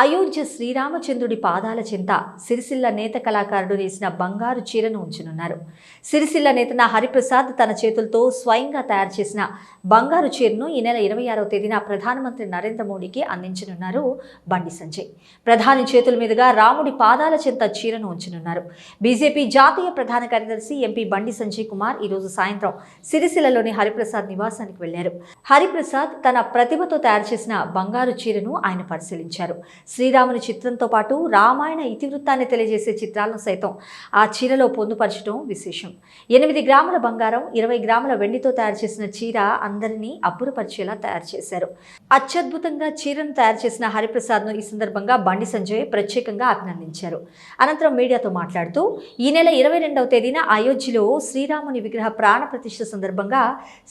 అయోధ్య శ్రీరామచంద్రుడి పాదాల చెంత సిరిసిల్ల నేత కళాకారుడు వేసిన బంగారు చీరను ఉంచనున్నారు. సిరిసిల్ల నేతన హరిప్రసాద్ తన చేతులతో స్వయంగా తయారు చేసిన బంగారు చీరను ఈ నెల ఇరవై ఆరవ తేదీన ప్రధానమంత్రి నరేంద్ర మోడీకి అందించనున్నారు బండి సంజయ్. ప్రధాని చేతుల మీదుగా రాముడి పాదాల చెంత చీరను ఉంచనున్నారు. బీజేపీ జాతీయ ప్రధాన కార్యదర్శి ఎంపీ బండి సంజయ్ కుమార్ ఈరోజు సాయంత్రం సిరిసిల్లలోని హరిప్రసాద్ నివాసానికి వెళ్ళారు. హరిప్రసాద్ తన ప్రతిభతో తయారు చేసిన బంగారు చీరను ఆయన పరిశీలించారు. శ్రీరాముని చిత్రంతో పాటు రామాయణ ఇతివృత్తాన్ని తెలియజేసే చిత్రాలను సైతం ఆ చీరలో పొందుపరచడం విశేషం. ఎనిమిది గ్రాముల బంగారం ఇరవై గ్రాముల వెండితో తయారు చేసిన చీర అందరినీ అబ్బురపరిచేలా తయారు చేశారు. అత్యద్భుతంగా చీరను తయారు చేసిన హరిప్రసాద్ను ఈ సందర్భంగా బండి సంజయ్ ప్రత్యేకంగా అభినందించారు. అనంతరం మీడియాతో మాట్లాడుతూ ఈ నెల ఇరవై రెండవ తేదీన అయోధ్యలో శ్రీరాముని విగ్రహ ప్రాణ ప్రతిష్ఠ సందర్భంగా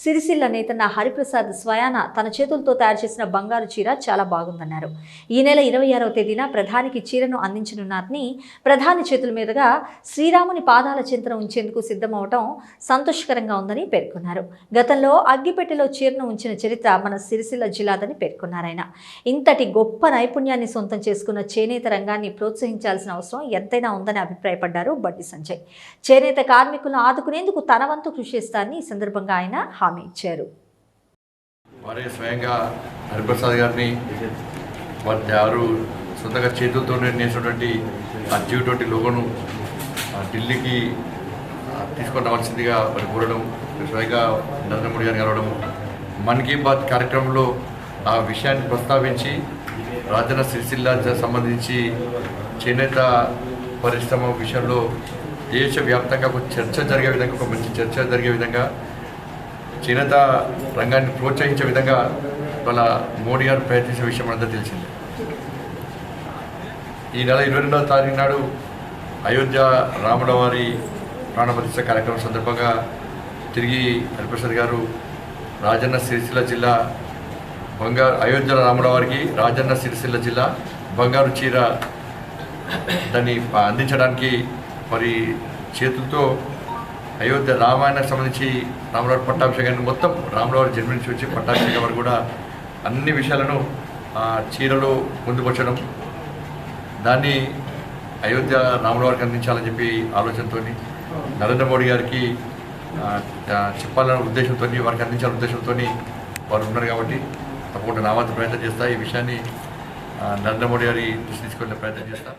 సిరిసిల్ల నేతన్న హరిప్రసాద్ స్వయాన తన చేతులతో తయారు చేసిన బంగారు చీర చాలా బాగుందన్నారు. ఈ నెల ఇరవై ఆరవ తేదీన ప్రధానికి చీరను అందించనున్నారని ప్రధాని చేతుల మీదుగా శ్రీరాముని పాదాల చింతన ఉంచేందుకు సిద్ధమవటం సంతోషకరంగా ఉందని పేర్కొన్నారు. గతంలో అగ్గిపెట్టెలో చీరను ఉంచిన చరిత్ర మన సిరిసిల్ల జిల్లాదని పేర్కొన్నారు ఆయన. ఇంతటి గొప్ప నైపుణ్యాన్ని సొంతం చేసుకున్న చేనేత రంగాన్ని ప్రోత్సహించాల్సిన అవసరం ఎంతైనా ఉందని అభిప్రాయపడ్డారు బట్టి సంజయ్. చేనేత కార్మికులను ఆదుకునేందుకు తన వంతు కృషి చేస్తారని ఈ సందర్భంగా ఆయన హామీ ఇచ్చారు. వారే స్వయంగా హరిప్రసాద్ గారిని వారి వారు సొంతగా చేతులతో నేసినటువంటి ఆ జీవితోటి లోగోను ఆ ఢిల్లీకి ఆ, తీసుకొని రావాల్సిందిగా వారి కోరడం స్వయంగా నరేంద్ర మోడీ గారిని కలవడం మన్ కీ బాత్ కార్యక్రమంలో ఆ విషయాన్ని ప్రస్తావించి రాజన్న సిరిసిల్ల సంబంధించి చేనేత పరిశ్రమ విషయంలో దేశవ్యాప్తంగా ఒక చర్చ జరిగే విధంగా ఒక మంచి చర్చ జరిగే విధంగా చేనేత రంగాన్ని ప్రోత్సహించే విధంగా ఇవాళ మోడీ గారు ప్రయత్నించే విషయం అంతా తెలిసింది. ఈ నెల ఇరవై రెండవ తారీఖు నాడు అయోధ్య రాముడవారి ప్రాణప్రతిష్ట కార్యక్రమం సందర్భంగా తిరిగి హరిప్రసాద్ గారు రాజన్న సిరిసిల్ల జిల్లా బంగారు అయోధ్య రాముడవారికి రాజన్న సిరిసిల్ల జిల్లా బంగారు చీర దాన్ని అందించడానికి మరి చేతులతో అయోధ్య రామాయణకు సంబంధించి రాములవారి పట్టాభిషేకాన్ని మొత్తం రాములవారి జన్మ నుంచి వచ్చి పట్టాభిషేకం వరకు కూడా అన్ని విషయాలను చీరలో పొందుపరచడం దాన్ని అయోధ్య రాములవారికి అందించాలని చెప్పి ఆలోచనతో నరేంద్ర మోడీ గారికి చెప్పాలనే ఉద్దేశంతో వారికి అందించాలనే ఉద్దేశంతో వారు ఉన్నారు కాబట్టి తప్పకుండా నా వంతు ప్రయత్నం చేస్తా. ఈ విషయాన్ని నరేంద్ర మోడీ గారి దృష్టి తీసుకునే ప్రయత్నం చేస్తా.